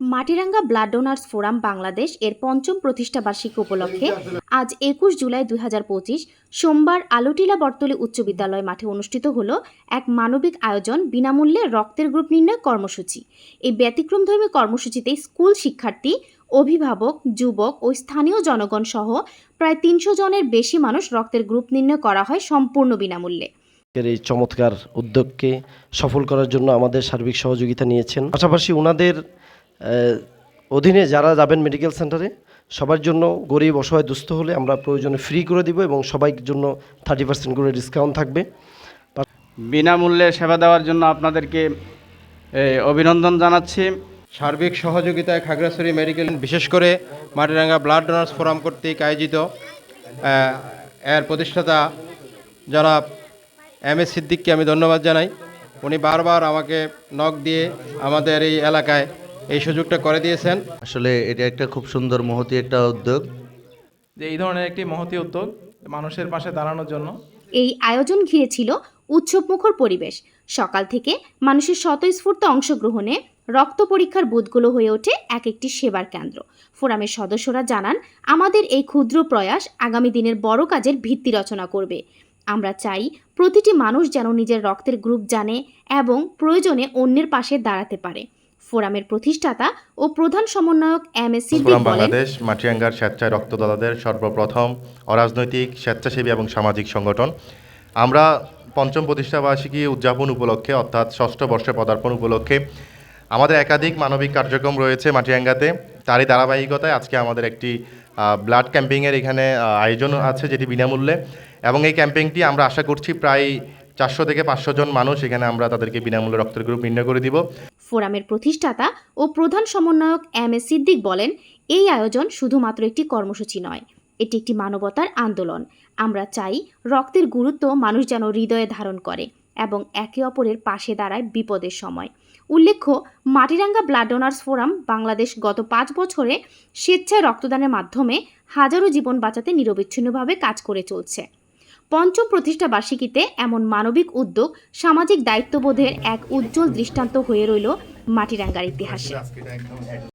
Matiranga blood donors forum Bangladesh এর পঞ্চম প্রতিষ্ঠা বার্ষিকী উপলক্ষে আজ একুশ জুলাই দুই হাজার পঁচিশ সোমবার আলোটিলা বর্তলী উচ্চ বিদ্যালয় মাঠে অনুষ্ঠিত হল এক মানবিক আয়োজন বিনামূল্যে রক্তের গ্রুপ নির্ণয় কর্মসূচি। এই ব্যতিক্রমধর্মী কর্মসূচিতে স্কুল শিক্ষার্থী, অভিভাবক, যুবক ও স্থানীয় জনগণ সহ প্রায় তিনশো জনের বেশি মানুষ রক্তের গ্রুপ নির্ণয় করা হয় সম্পূর্ণ বিনামূল্যে। এই চমৎকার উদ্যোগকে সফল করার জন্য আমাদের সার্বিক সহযোগিতা নিয়েছেন। পাশাপাশি ওনাদের অধীনে যারা যাবেন মেডিকেল সেন্টারে সবার জন্য গরিব অসহায় দুস্থ হলে আমরা প্রয়োজনে ফ্রি করে দিব এবং সবাই জন্য থার্টি পার্সেন্ট করে ডিসকাউন্ট থাকবে। বিনামূল্যে সেবা দেওয়ার জন্য আপনাদেরকে অভিনন্দন জানাচ্ছি। সার্বিক সহযোগিতায় খাগড়াছড়ি মেডিকেল বিশেষ করে মাটিরাঙ্গা ব্লাড ডোনার্স ফোরাম কর্তৃক আয়োজিত এর প্রতিষ্ঠাতা জনাব এম এস সিদ্দিককে আমি ধন্যবাদ জানাই। উনি বারবার আমাকে নক দিয়ে আমাদের এই এলাকায় এই সুযোগটা করে দিয়েছেন। আসলে এটা একটা খুব সুন্দর মহতি একটা উদ্যোগ। যে এই ধরনের একটি মহতি উদ্যোগ মানুষের পাশে দাঁড়ানোর জন্য। এই আয়োজন ঘিরে ছিল উৎসবমুখর পরিবেশ। সকাল থেকে মানুষের স্বতঃস্ফূর্ত অংশগ্রহণে রক্ত পরীক্ষার বুথগুলো হয়ে ওঠে এক একটি সেবার কেন্দ্র। ফোরামের সদস্যরা জানান আমাদের এই ক্ষুদ্র প্রয়াস আগামী দিনের বড় কাজের ভিত্তি রচনা করবে। আমরা চাই প্রতিটি মানুষ যেন নিজের রক্তের গ্রুপ জানে এবং প্রয়োজনে অন্যের পাশে দাঁড়াতে পারে। ফোরামের প্রতিষ্ঠাতা ও প্রধান সমন্বয়ক এম এস সিদ্দিক বলেন বাংলাদেশ মাটিরাঙ্গার স্বেচ্ছায় রক্তদাতাদের সর্বপ্রথম অরাজনৈতিক স্বেচ্ছাসেবী এবং সামাজিক সংগঠন। আমরা পঞ্চম প্রতিষ্ঠাবার্ষিকী উদযাপন উপলক্ষে অর্থাৎ ষষ্ঠ বর্ষে পদার্পণ উপলক্ষে আমাদের একাধিক মানবিক কার্যক্রম রয়েছে মাটিরাঙ্গাতে। তারই ধারাবাহিকতায় আজকে আমাদের একটি ব্লাড ক্যাম্পিংয়ের এখানে আয়োজন আছে যেটি বিনামূল্যে। এবং এই ক্যাম্পিংটি আমরা আশা করছি প্রায় চারশো থেকে পাঁচশো জন মানুষ এখানে আমরা তাদেরকে বিনামূল্যে রক্তের গ্রুপ নির্ণয় করে দিব। ফোরামের প্রতিষ্ঠাতা ও প্রধান সমন্বয়ক এম এ সিদ্দিক বলেন, এই আয়োজন শুধুমাত্র একটি কর্মসূচি নয়, এটি একটি মানবতার আন্দোলন। আমরা চাই রক্তের গুরুত্ব মানুষ যেন হৃদয়ে ধারণ করে এবং একে অপরের পাশে দাঁড়ায় বিপদের সময়। উল্লেখ্য, Matiranga blood donors forum Bangladesh গত পাঁচ বছরে স্বেচ্ছায় রক্তদানের মাধ্যমে হাজারো জীবন বাঁচাতে নিরবিচ্ছিন্নভাবে কাজ করে চলছে। পঞ্চম প্রতিষ্ঠা বার্ষিকীতে এমন মানবিক উদ্যোগ সামাজিক দায়িত্ববোধের এক উজ্জ্বল দৃষ্টান্ত হয়ে রইল মাটিরাঙ্গার ইতিহাসে।